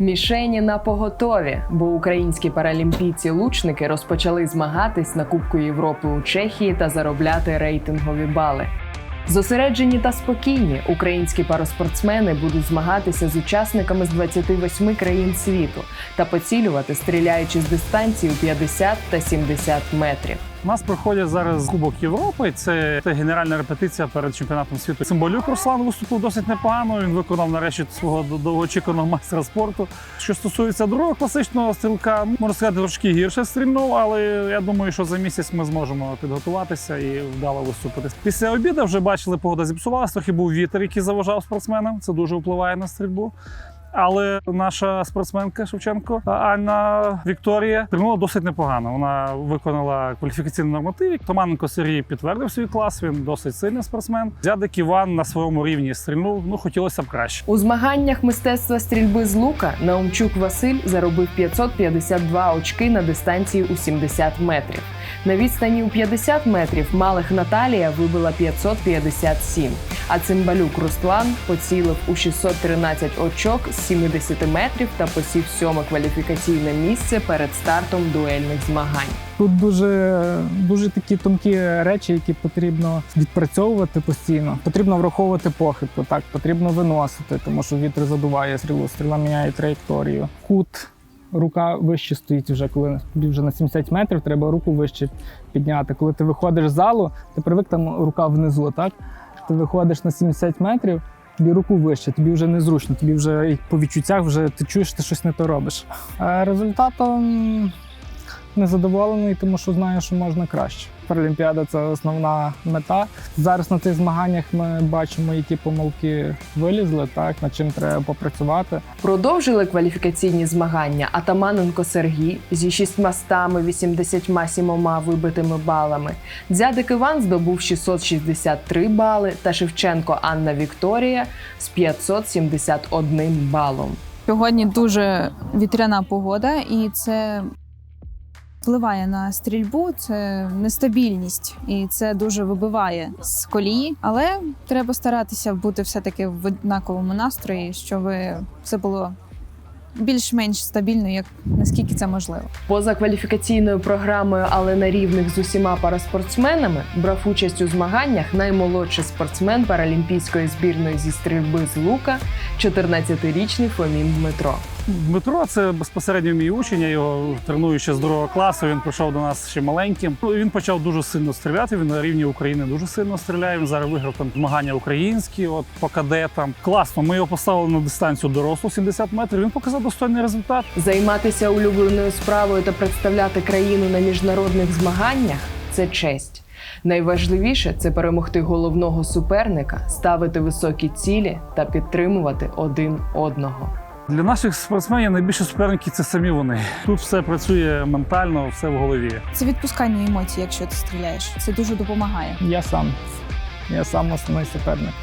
Мішені на поготові, бо українські паралімпійці-лучники розпочали змагатись на Кубку Європи у Чехії та заробляти рейтингові бали. Зосереджені та спокійні українські пароспортсмени будуть змагатися з учасниками з 28 країн світу та поцілювати, стріляючи з дистанції у 50 та 70 метрів. У нас проходять зараз Кубок Європи. Це, генеральна репетиція перед чемпіонатом світу. Симболюк Руслан виступив досить непогано. Він виконав нарешті свого до- довгоочікуваного майстра спорту. Що стосується другого класичного стрілка, можна сказати, трошки гірше стрільнув, але я думаю, що за місяць ми зможемо підготуватися і вдало виступити. Після обіду вже бачили, погода зіпсувалася. Трохи був вітер, який заважав спортсменам. Це дуже впливає на стрільбу. Але наша спортсменка Шевченко Анна Вікторія тренувала досить непогано. Вона виконала кваліфікаційний норматив. Томаненко Сергій підтвердив свій клас. Він досить сильний спортсмен. Зядик Іван на своєму рівні стрільнув. Ну хотілося б краще. У змаганнях мистецтва стрільби з лука Наумчук Василь заробив 552 очки на дистанції у 70 метрів. На відстані у 50 метрів Малих Наталія вибила 557, а Цимбалюк Руслан поцілив у 613 очок з 70 метрів та посів сьоме кваліфікаційне місце перед стартом дуельних змагань. Тут дуже, дуже такі тонкі речі, які потрібно відпрацьовувати постійно. Потрібно враховувати похибку, так потрібно виносити, тому що вітер задуває стрілу, стріла міняє траєкторію. Кут, рука вище стоїть вже, коли тобі вже на 70 метрів, треба руку вище підняти. Коли ти виходиш з залу, ти привик там рука внизу, так? Ти виходиш на 70 метрів. Тобі руку вище, тобі вже незручно, тобі вже по відчуттях вже ти чуєш, ти щось не то робиш. А результатом незадоволений, тому що знаю, що можна краще. Паралімпіада це основна мета. Зараз на цих змаганнях ми бачимо, які помилки вилізли, так над чим треба попрацювати. Продовжили кваліфікаційні змагання Атаманенко Сергій зі 687 вибитими балами. Дзядик Іван здобув 663 бали та Шевченко Анна Вікторія з 571 балом. Сьогодні дуже вітряна погода, і це впливає на стрільбу. Це нестабільність, і це дуже вибиває з колії. Але треба старатися бути все-таки в однаковому настрої, щоб все було більш-менш стабільно, як наскільки це можливо. Поза кваліфікаційною програмою, але на рівних з усіма параспортсменами, брав участь у змаганнях наймолодший спортсмен паралімпійської збірної зі стрільби з лука, 14-річний Фомін Дмитро. Дмитро це безпосередньо мій учень. Я його треную ще з другого класу. Він прийшов до нас ще маленьким. Ну, Він почав дуже сильно стріляти. Він на рівні України дуже сильно стріляє. Він зараз виграв там змагання українські, от по кадетам. Класно. Ми його поставили на дистанцію дорослу 70 метрів. Він показав достойний результат. Займатися улюбленою справою та представляти країну на міжнародних змаганнях це честь. Найважливіше це перемогти головного суперника, ставити високі цілі та підтримувати один одного. Для наших спортсменів найбільше суперники це самі вони. Тут все працює ментально, все в голові. Це відпускання емоцій, якщо ти стріляєш. Це дуже допомагає. Я сам. Я сам основний суперник.